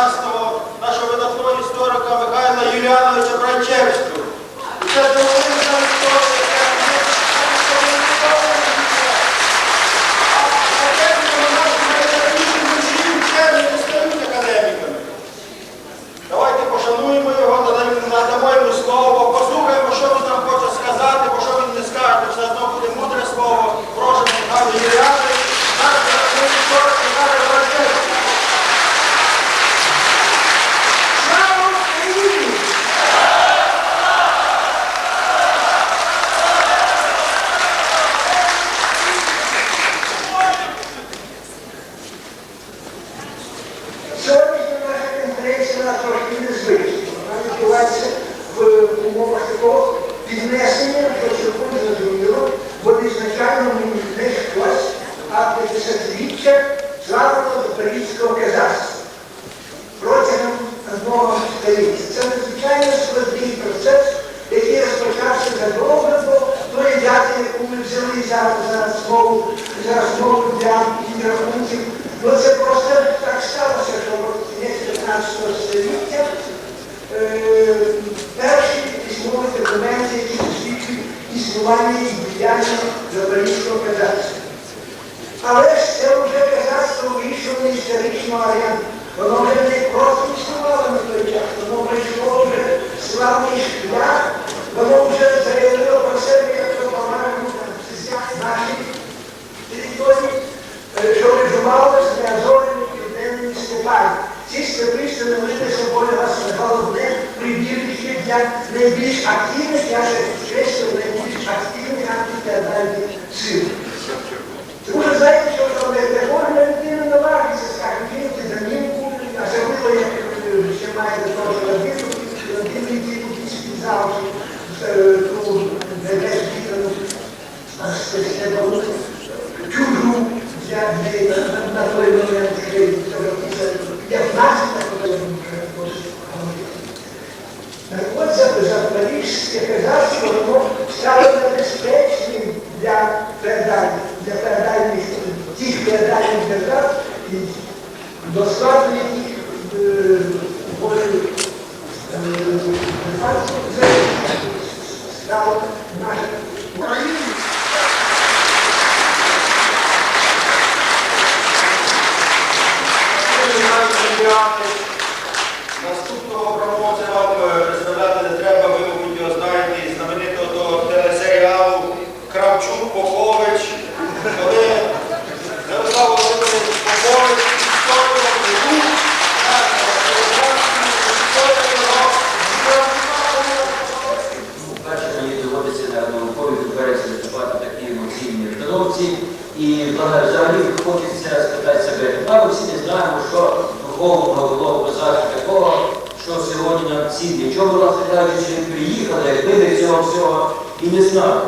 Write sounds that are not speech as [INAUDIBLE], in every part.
Царство нашого видатного історика Михайла Юліановича Бранчевського. Найбільш активних, я ще підкреслюю, найбільш активних антифеодальних сил. Тому що знаєте, що там не кожна людина наважиться, скаже, кинути домівку, а особливо, як е, ще має до того родину, родину йти кудись під завжди, ту не десь вітану, спецнебалу, чужу для неї на- на той момент, вже 15 коли він вже досить говорив. Так от запорізьке казацтво воно стало небезпечним для феодальних, для феодальних, тих феодальних держав, і до складу яких е, входили, е, стало наша нам цінні. Чому, власне кажучи, приїхали, якби ми цього всього і не знали.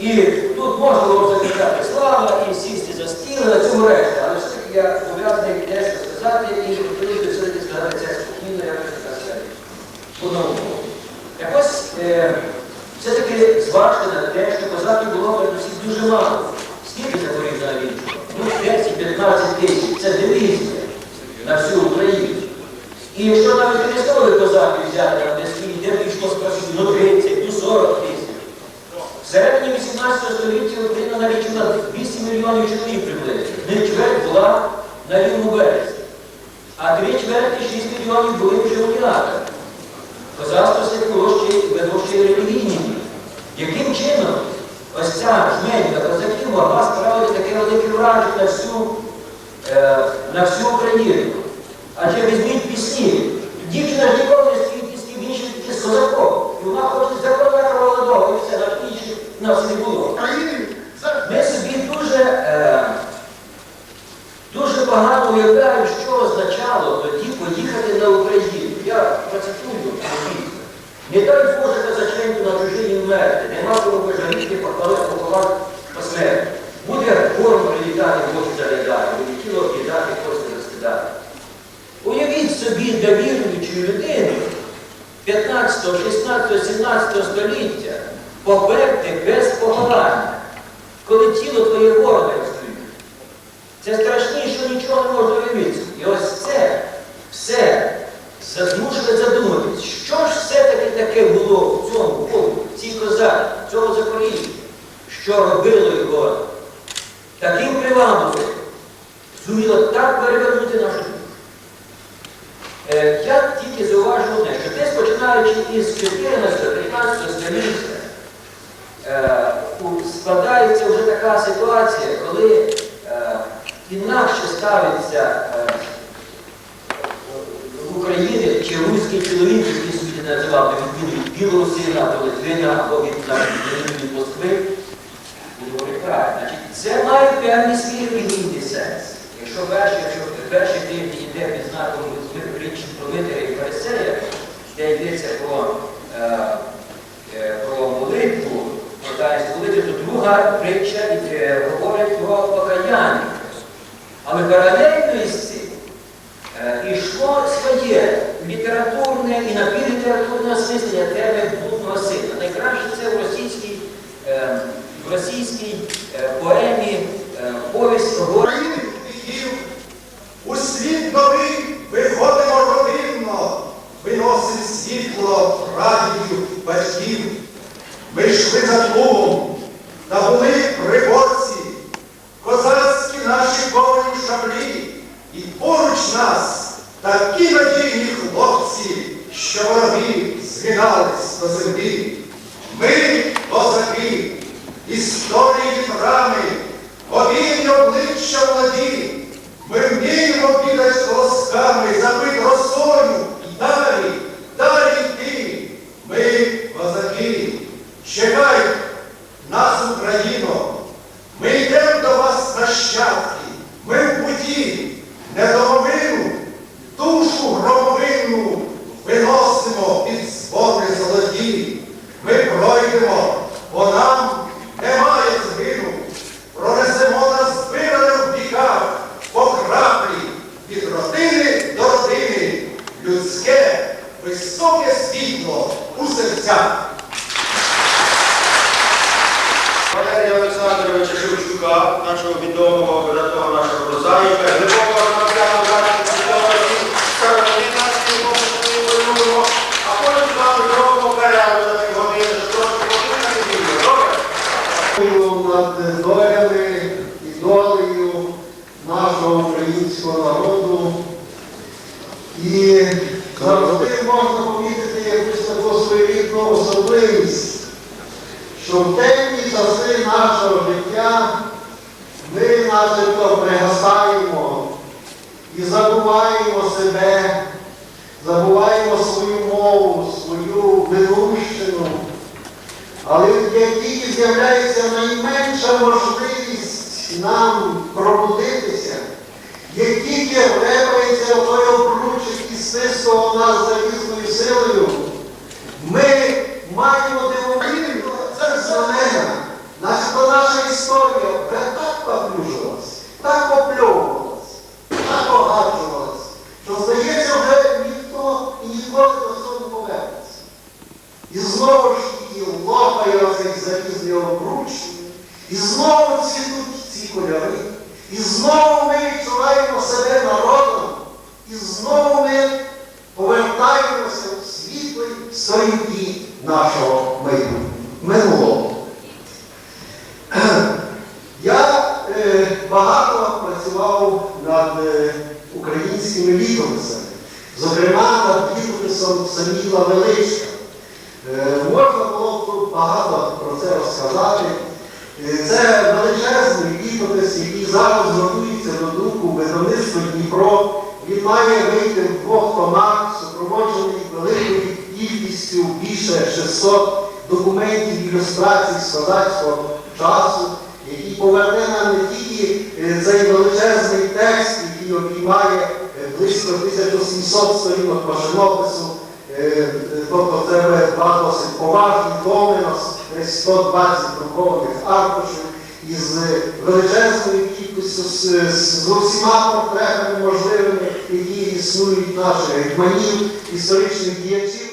І тут можна було закричати слава і сісти за стіл на цьому решті, але ж таки я зобов'язаний дещо сказати і відповідно сьогодні сказати це спокійно, я вже сказав по-новому. Якось е, все-таки зважте на те, що козаків було передусім дуже мало. Скільки Запоріжжя військо? Ну, 10-15 тисяч. Це дивізія на всю Україну. І якщо навіть Христові козаки взяти, там де скільки, де війшло спросити, ну 30, ну 40 тисяч. В середині 18 століття Україна налічила 8 мільйонів чоловік приблизно. Не чверть була на лівому березі. А дві чверті 6 мільйонів були вже у Ніагарі. Козацтво ще ведо ще релігійні. Яким чином ось ця жменька козаків могла справити таке велике враження на всю, е, на всю Україну? Адже візьміть пісні. Дівчина ж ніколи не стоїть пісні більше тільки з козаком. І вона хоче закон молодого, і все, на інші в нас не було. Ми собі дуже, е, дуже погано уявляємо, що означало тоді поїхати на Україну. Я процитую Андрій. Не дай Боже казаченьку нема кого пожаліти, похвалити поховати посмерти. Буде ворог прилітати, Бог зарядати, буде тіло кидати, кости розкидати. Уявіть собі для людини 15, 16, 17 століття померти без поховання, коли тіло твоє ворога стоїть. Це страшніше нічого не можна уявити. І ось це все змушує задуматись, що ж все-таки таке було в цьому Запоріжжі, що робило його таким привабливим, зуміло так перевернути нашу душу. Е, я тільки зауважу одне, що десь починаючи із 14-15 століття, е, складається вже така ситуація, коли е, інакше ставиться е, в Україні чи руський чоловік, який називав він від Білорусина до Литвина або від Москви, буду говорити правильно. Це має певний свій релігійний сенс. Якщо перший, якщо перший тим йде під знаком річні правителя і фарисея, де йдеться про е, е, про молитву, про таїнство молитви, то друга притча е, говорить про покаяння. Але паралельно із цим е, йшло своє літературне і напівлітературне осмислення теми блудного сина. Найкраще це в російській, е, в російській е, поемі е, повість України у світ новий виходимо родинно, виносить світло прадідів, батьків. Ми йшли за тлумом, та були при борці, козацькі наші ковані шаблі, і поруч нас такі хлопці, що вороги згинались до землі. Ми, козаки, історії драми, Обійні обличчя владі, ми вміємо бігать колосками, забит росою, далі, далі йти. Ми, козаки, чекай нас, Україно, ми йдемо до вас нащадки, українського народу. І завжди можна помітити якусь таку своєрідну особливість, що в темні часи нашого життя ми начебто пригасаємо і забуваємо себе, забуваємо свою мову, свою вилущину. Але як тільки з'являється найменша можливість нам пробудитися, як тільки репається той обруч, який стискав нас залізною силою, ми маємо дивовижну це зелена. Начебто наша історія вже так поплюжилась, так попльовувалась, так погаджувалась, що здається, вже ніхто і ніколи до цього не повернеться. І знову ж і лопає оцей залізний обруч, і знову цвітуть ці кольори, і знову ми відчуваємо себе народом, і знову ми повертаємося в світлий сторінки нашого майбутнього, минулого. [CLEARS THROAT] Я е, багато працював над е, українськими літописами, зокрема над літописом Саміла Величка. Е, Можна було б багато про це розказати. Е, Це який зараз готується до друку видавництва Дніпро. Він має вийти в двох томах, супроводжений великою кількістю більше 600 документів ілюстрацій з часу, який поверне нам не тільки е, цей величезний текст, який обіймає е, близько 1700 сторінок машинопису, Е, Тобто це два досить поважні томи, у нас десь 120 друкованих аркушів із величезною кількістю з, усіма портретами можливими, які існують наших гетьманів, історичних діячів.